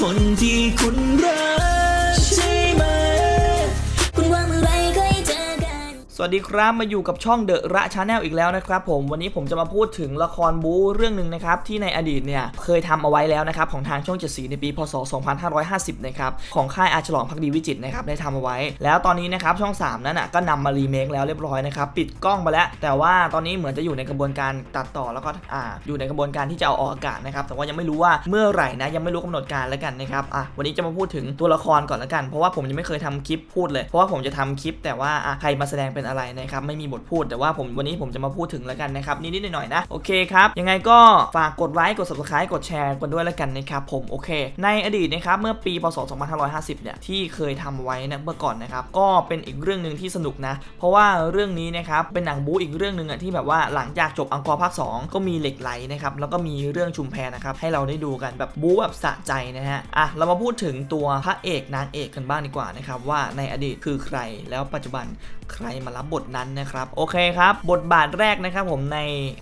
คนที่คุณรัก สวัสดีครับมาอยู่กับช่องเดอะระชาแนลอีกแล้วนะครับผมวันนี้ผมจะมาพูดถึงละครบู๊เรื่องหนึ่งนะครับที่ในอดีตเนี่ยเคยทำเอาไว้แล้วนะครับของทางช่องเจ็ดสีในปีพศ 2550 นะครับของค่ายอาฉลองพักดีวิจิตนะครับได้ทำเอาไว้ แล้วตอนนี้นะครับช่อง 3 นั้นน่ะก็นำมารีเมคแล้วเรียบร้อยนะครับปิดกล้องไปแล้ว แต่ว่าตอนนี้เหมือนจะอยู่ในกระบวนการตัดต่อแล้วก็อ่าอยู่ในกระบวนการที่จะเอาออกอากาศนะครับแต่ว่ายังไม่รู้ว่าเมื่อไหร่นะยังไม่รู้กำหนดการแล้วกันนะครับอะวันนี้จะมาพูดถึงตัวละครก่อนแล้วกัน เพราะว่าผมยังไม่เคยทำคลิปพูดเลยเพราะว่าผมจะทำคลิป แต่ว่าอะใครมาแสดงเป็นอะไรนะครับไม่มีบทพูดแต่ว่าผมวันนี้ผมจะมาพูดถึงแล้วกันนะครับนิดๆหน่อยๆนะโอเคครับยังไงก็ฝากกดไลค์กด subscribe กดแชร์กันด้วยแล้วกันนะครับผมโอเค ในอดีตนะครับเมื่อปีพศ 2550 เนี่ยที่เคยทำไว้นะเมื่อก่อนนะครับก็เป็นอีกเรื่องหนึ่งที่สนุกนะ เพราะว่าเรื่องนี้นะครับเป็นหนังบู๊อีกเรื่องหนึ่งอะที่แบบว่าหลังจากจบอังกอร์ภาค 2 ก็มีเหล็กไหลนะครับแล้วก็มีเรื่องชุมแพนะครับให้เราได้ดูกันแบบบู๊แบบสะใจนะฮะอะเรามาพูดถึงตัวพระเอกนางเอกกันบ้างดีกว่านะครับว่าในอดีตคือใครแล้วปัจจุบันใครมารับทนั้นนะครับโอเคครับบทบาทแรกนะครับผมใน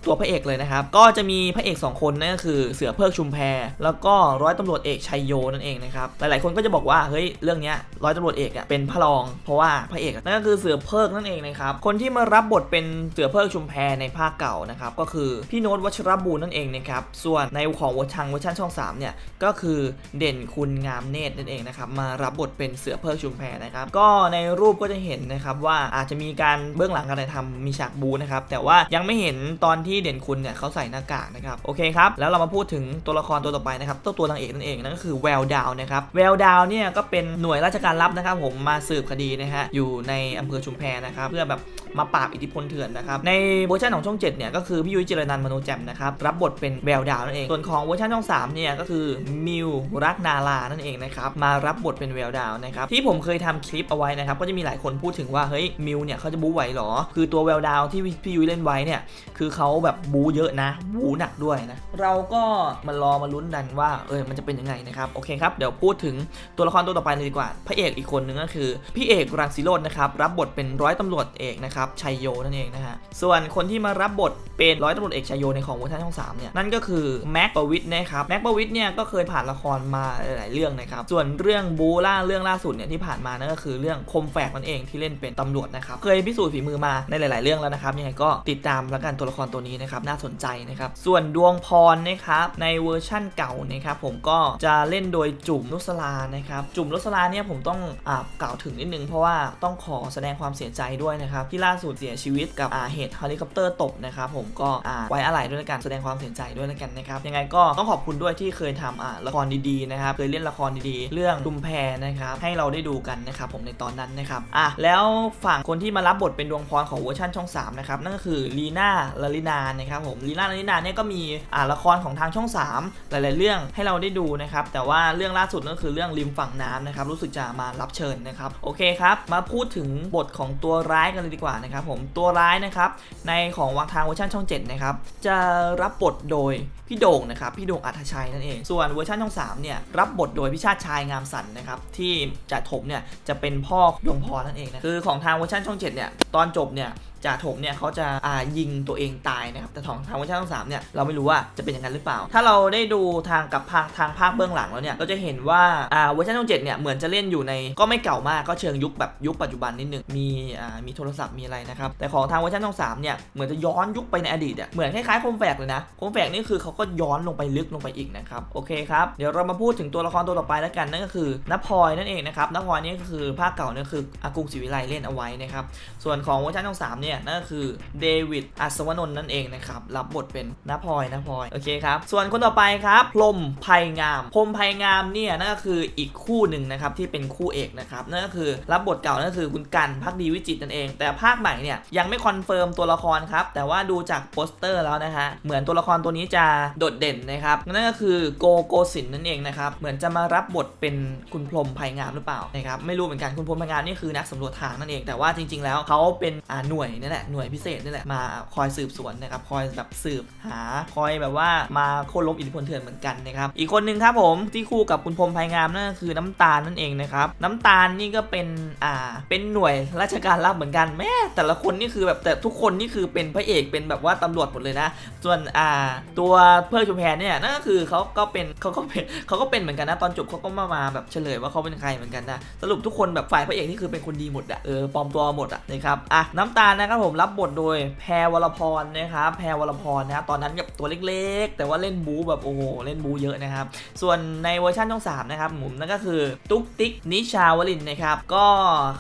ตัวพระเอกเลยนะครับก็จะมีพระเอก 2 คนนั่นก็คือเสือเพิกชุมแพแล้วก็ร้อยตำรวจเอกชัยโยนั่นเองนะครับหลายๆคนก็จะบอกว่าเฮ้ยเรื่องนี้ร้อยตำรวจเอกอะเป็นพระรอง เพราะว่าพระเอกนั่นก็คือเสือเพิกนั่นเองนะครับคนที่มารับบทเป็นเสือเพิกชุมแพในภาคเก่านะครับก็คือพี่โน้ตวัชรบูรนั่นเองนะครับส่วนในของวอชันเวอร์ชันช่อง3เนี่ยก็คือเด่นคุณงามเนตรนั่นเองนะครับมารับบทเป็นเสือเพิกชุมแพนะครับก็ในรูปก็จะเห็นนะครับว่าอาจจะมีการเบื้องหลังการถ่ายทำมีฉากบูนะครับแต่ว่ายังไม่เห็นตอนที่เด่นคุณเนี่ยเขาใส่หน้ากากนะครับโอเคครับแล้วเรามาพูดถึงตัวละครตัวต่อไปนะครับตัวตัวนางเอกนั่นเองนั่นก็คือแววดาวนะครับแววดาวเนี่ยก็เป็นหน่วยราชการลับนะครับผมมาสืบคดีนะฮะอยู่ในอำเภอชุมแพนะครับเพื่อแบบมาปราบอิทธิพลเถื่อนนะครับในเวอร์ชันของช่อง7เนี่ยก็คือพี่ยุ้ยเจริญนันมโนแจ่มนะครับรับบทเป็นแววดาวนั่นเองส่วนของเวอร์ชันช่อง3เนี่ยก็คือมิวรักนาลานั่นเองนะครับมารับบทเป็นแววดาวนะครับที่ผมเคยทำคลิปเอาไว้นะครับก็จะมีหลายคนพูดถึงว่าเฮ้ยมิวเนี่ยเขาจะบู๊ไหวเหรอ คือตัวแววดาวที่พี่ยุ้ยเล่นไว้เนี่ย คือเขาแบบบู๊เยอะนะ บู๊หนักด้วยนะ เราก็มารอมาลุ้นกันว่า เออ มันจะเป็นยังไงนะครับ โอเคครับ เดี๋ยวพูดถึงตัวละครตัวต่อไปเลยดีกว่า พระเอกอีกคนนึงก็คือ พี่เอกรังสีโรจน์นะครับ รับบทเป็นร้อยตำรวจเอกนะครับ ชัยโยนั่นเองนะฮะ ส่วนคนที่มารับบทเป็นร้อยตำรวจเอกชัยโยในของเวอร์ชันช่อง3เนี่ย นั่นก็คือแม็กประวิทย์นะครับ แม็กประวิทย์เนี่ยก็เคยผ่านละครมาหลายเรื่องนะครับ ส่วนเรื่องบูล่าเรื่องล่าสุดเนี่ยที่ผ่านมานั่นก็คือเรื่องคมแฝกนั่นเองที่เล่นเป็นตำรวจนะครับ เคยพิสูจน์ฝีมือมาในหลาย ๆ เรื่องแล้วนะครับ ยังไงก็ติดตามแล้วกันตัวละครตัวนี้นะครับ น่าสนใจนะครับ ส่วนดวงพรนะครับในเวอร์ชั่นเก่านะครับผมก็จะเล่นโดยจุ่มนุสลานะครับจุ่มนุสลาเนี่ยผมต้องอ่ากล่าวถึงนิดนึง เพราะว่าต้องขอแสดงความเสียใจด้วยนะครับที่ล่าสุดเสียชีวิตกับอ่าเหตุเฮลิคอปเตอร์ตกนะครับผมก็อ่าไว้อะไรด้วยแล้วกันแสดงความเสียใจด้วยแล้วกันนะครับยังไงก็ต้องขอบคุณด้วยที่เคยทำอ่าละครดีๆนะครับเคยเล่นละครดีๆ เรื่องจุมแพนะครับให้เราได้ดูกันนะครับผมในตอนนั้นนะครับอะแล้วฝั่งคนที่มารับบทเป็นดวงพรของเวอร์ชันช่อง3นะครับนั่นก็คือลีน่าลาลินานะครับผมลีน่าลาลินาเนี่ยก็มีอ่าละครของทางช่อง 3 หลาย ๆ เรื่องให้เราได้ดูนะครับแต่ว่าเรื่องล่าสุดก็คือเรื่องริมฝั่งน้ำนะครับรู้สึกจะมารับเชิญนะครับโอเคครับมาพูดถึงบทของตัวร้ายกันเลยดีกว่านะครับผมตัวร้ายนะครับในของวางทางเวอร์ชันช่อง7นะครับจะรับบทโดยพี่โด่งนะครับพี่โด่งอัธชัยนั่นเองส่วนเวอร์ชันช่อง3เนี่ยรับบทโดยพี่ชาติชายงามสันนะครับที่จะถมเนี่ยจะเป็นพ่อดวงพรนั่นเองนะคือของทางเวอร์ชันช่อง7เนี่ยตอนจบเนี่ยจ่าถมเนี่ยเขาจะอ่ายิงตัวเองตายนะครับแต่ของทางเวอร์ชันช่องสามเนี่ยเราไม่รู้ว่าจะเป็นอย่างนั้นหรือเปล่า ถ้าเราได้ดูทางกับภาคทางภาคเบื้องหลังแล้วเนี่ยเราจะเห็นว่าอ่าเวอร์ชันช่องเจ็ดเนี่ยเหมือนจะเล่นอยู่ในก็ไม่เก่ามากก็เชิงยุคแบบยุคปัจจุบันนิดนึงมีอ่ามีโทรศัพท์มีอะไรนะครับแต่ของทางเวอร์ชันช่องสามเนี่ยเหมือนจะย้อนยุคไปในอดีตอะเหมือนคล้ายๆโคมแฝกเลยนะโคมแฝกนี่คือเขาก็ย้อนลงไปลึกลงไปอีกนะครับโอเคครับเดี๋ยวเรามาพูดถึงตัวละครตัวต่อไปแล้วกันนั่นก็คือนภพอยนั่นเองนะครับนภพลอยนี่ก็คือภาคเก่านี่คืออากุงศรีวิไลเล่นเอาไว้นะครับส่วนของเวอร์ชันช่องสามเนี่ยนั่นก็คือเดวิดอัศวนนท์นั่นเองนะครับ รับบทเป็นน้าพลอยน้าพลอยโอเคครับ ส่วนคนต่อไปครับพรมภัยงามพรมภัยงามเนี่ยนั่นก็คืออีกคู่หนึ่งนะครับที่เป็นคู่เอกนะครับนั่นก็คือรับบทเก่านั่นก็คือคุณกันพักดีวิจิตนั่นเอง แต่ภาคใหม่เนี่ยยังไม่คอนเฟิร์มตัวละครครับแต่ว่าดูจากโปสเตอร์แล้วนะฮะเหมือนตัวละครตัวนี้จะโดดเด่นนะครับนั่นก็คือโกโกสินนั่นเองนะครับเหมือนจะมารับบทเป็นคุณพรมภัยงามหรือเปล่านะครับไม่รู้เหมือนกันคุณพรมภัยงามนี่คือนักสำรวจทางนั่นเองแต่ว่าจริง ๆ แล้วเขาเป็นหน่วยนี่แหละหน่วยพิเศษนี่แหละมาคอยสืบสวนนะครับคอยแบบสืบหาคอยแบบว่ามาโค่นล้มอิทธิพลเถื่อนเหมือนกันนะครับอีกคนหนึ่งครับผมที่คู่กับคุณพรหมไพงามนั่นก็คือน้ำตาลนั่นเองนะครับน้ำตาลนี่ก็เป็นอ่าเป็นหน่วยราชการรับเหมือนกันแม่แต่ละคนนี่คือแบบแต่ทุกคนนี่คือเป็นพระเอกเป็นแบบว่าตำรวจหมดเลยนะ ส่วนอ่าตัวเพื่อชุมแพรเนี่ยนั่นก็คือเขาก็เป็นเขาก็เป็นเขาก็เป็นเหมือนกันนะตอนจบเขาก็มามาแบบเฉลยว่าเขาเป็นใครเหมือนกันนะสรุปทุกคนแบบฝ่ายพระเอกนี่คือเป็นคนดีหมดอะเออปลอมตัวหมดอะนะครับอะน้ำตาลนะครับผมรับบทโดยแพรวรพรนะครับแพรวรพรนะครับตอนนั้นกับตัวเล็กๆ แต่ว่าเล่นบูแบบโอ้โหเล่นบูเยอะนะครับ ส่วนในเวอร์ชันช่อง3นะครับผมนั่นก็คือตุ๊กติ๊กนิชาวลินนะครับก็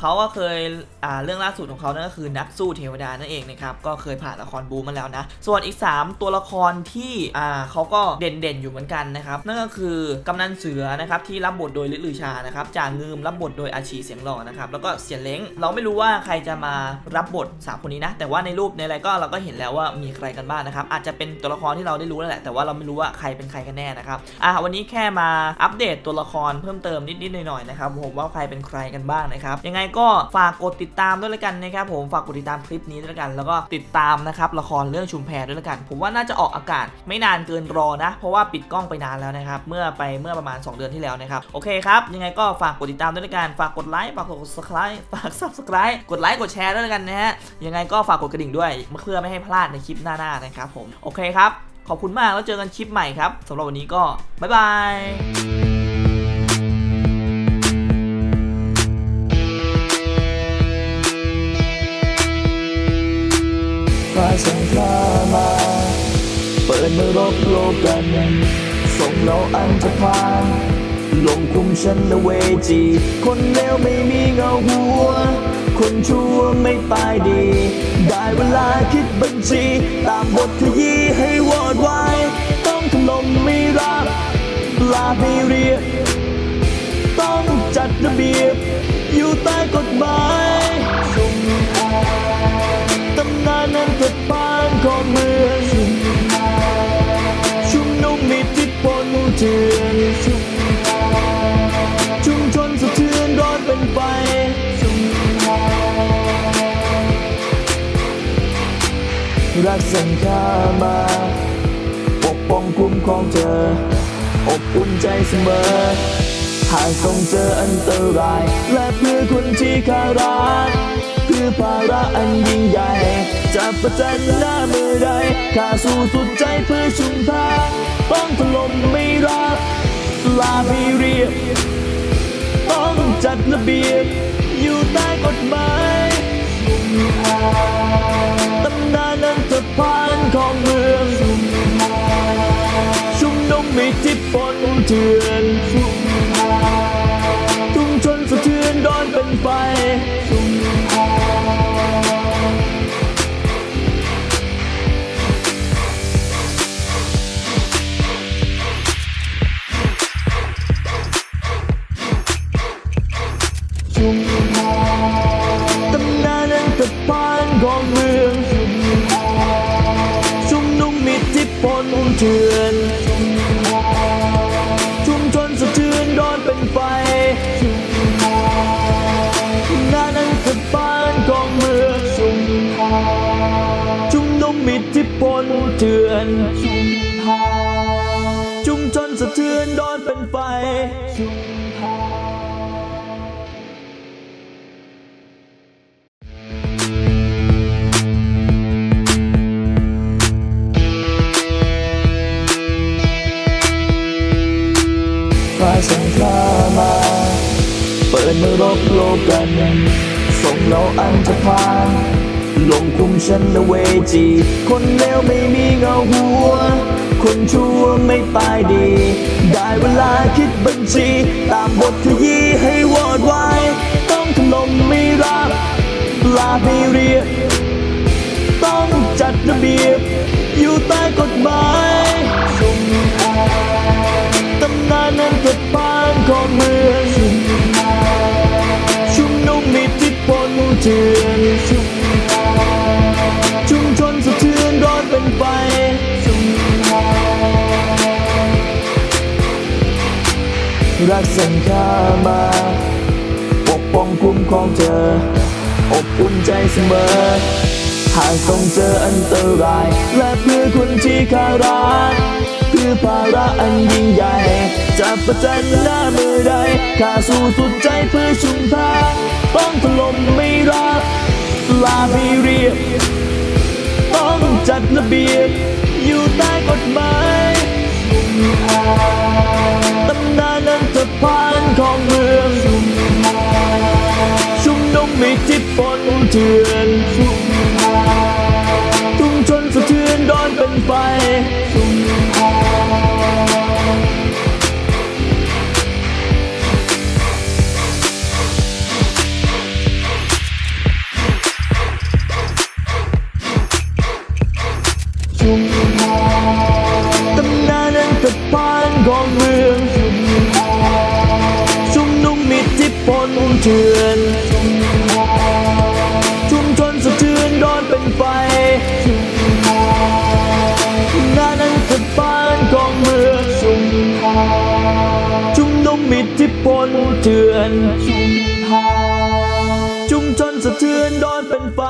เขาก็เคยอ่าเรื่องล่าสุดของเขานั่นก็คือนักสู้เทวดานั่นเองนะครับก็เคยผ่านละครบูมาแล้วนะส่วนอีก 3 ตัวละครที่อ่าเขาก็เด่นๆอยู่เหมือนกันนะครับนั่นก็คือกำนันเสือนะครับที่รับบทโดยลิลือชานะครับจ่างืมรับบทโดยอาชีเสียงหล่อนะครับแล้วก็เสียเล้งเราไม่รู้ว่าใครจะมารับบทสามคนนี้นะ แต่ว่าในรูปในอะไรก็เราก็เห็นแล้วว่ามีใครกันบ้างนะครับ อาจจะเป็นตัวละครที่เราได้รู้แล้วแหละ แต่ว่าเราไม่รู้ว่าใครเป็นใครกันแน่นะครับ อะวันนี้แค่มาอัปเดตตัวละครเพิ่มเติมนิดๆหน่อยๆนะครับผมว่าใครเป็นใครกันบ้างนะครับ ยังไงก็ฝากกดติดตามด้วยละกันนะครับผมฝากกดติดตามคลิปนี้ด้วยละกัน แล้วก็ติดตามนะครับละครเรื่องชุมแพด้วยละกัน ผมว่าน่าจะออกอากาศไม่นานเกินรอนะ เพราะว่าปิดกล้องไปนานแล้วนะครับ เมื่อไปเมื่อประมาณ 2 เดือนที่แล้วนะครับ โอเคครับ ยังไงก็ฝากกดติดตามด้วยละกัน ฝากกดไลค์ ฝากกด subscribe ฝาก subscribe กดไลค์ กดแชร์ด้วยละกันนะฮะยังไงก็ฝากกดกระดิ่งด้วยเพื่อไม่ให้พลาดในคลิปหน้าๆนะครับผมโอเคครับ ขอบคุณมากแล้วเจอกันคลิปใหม่ครับสำหรับวันนี้ก็บ๊ายบายฟ้าส่งข้ามา เปิดมือรบโลกกัน ส่งเราอันจะพานลงคุมฉันละเวจี คนเลวไม่มีเงาหัว คนชั่วไม่ตายดี ได้เวลาคิดบัญชี ตามบทขยี้ให้วอดวายต้องถล่มไม่รับลาไม่เรียบต้องจัดระเบียบ อยู่ใต้กฎหมายตำนานนั้นจะปานของเมืองชุมนุมมีอิทธิพลเถื่อนชุมชนสะเทือนร้อนเป็นไฟ รักสังข้ามา ปกป้องคุ้มครองเธอ อบอุ่นใจเสมอ หากต้องเจออันตราย และเพื่อคนที่ข้ารักเพื่อภาระอันยิ่งใหญ่ จะประจันหน้าเมื่อใดข้าสู้สุดใจเพื่อชุมพาต้องถล่มไม่รักลาไม่เรียบ ต้องจัดระเบียบ อยู่ใต้กฎหมาย เถื่อนชุมชนสะเทือนร้อนเป็นไฟชุมตำนานนั้นจะพานของเมืองชุมนุมมีอิทธิพลเถื่อน เถื่อนชุมชนสะเทือนร้อนเป็นไฟฟ้าส่งข้ามา เปิดมือรบโลกกัน ส่งเราอันจะพาน ลงคุมฉันละเวจี คนเลวไม่มีเงาหัว คนชั่วไม่ตายดี ได้เวลาคิดบัญชี ตามบทขยี้ให้วอดวายต้องถล่มไม่รับลาไม่เรียบต้องจัดระเบียบ อยู่ใต้กฎหมายตำนานนั้นจะปานของเมืองชุมนุมมีอิทธิพลเถื่อน รักสังข้ามา ปกป้องคุ้มครองเธอ อบอุ่นใจเสมอ หากต้องเจออันตราย และเพื่อคนที่ข้ารักเพื่อภาระอันยิ่งใหญ่จะประจันหน้ามือใดข้าสู้สุดใจเพื่อชุมทางต้องถล่มไม่รักลาไม่เรียบ ต้องจัดระเบียบ อยู่ใต้กฎหมายตำนานนันทพานของเมือง ชุมนุมมีจิตปนเถื่อน มีอิทธิพลเถื่อนชุมชนสะเทือนดอนเป็นไฟ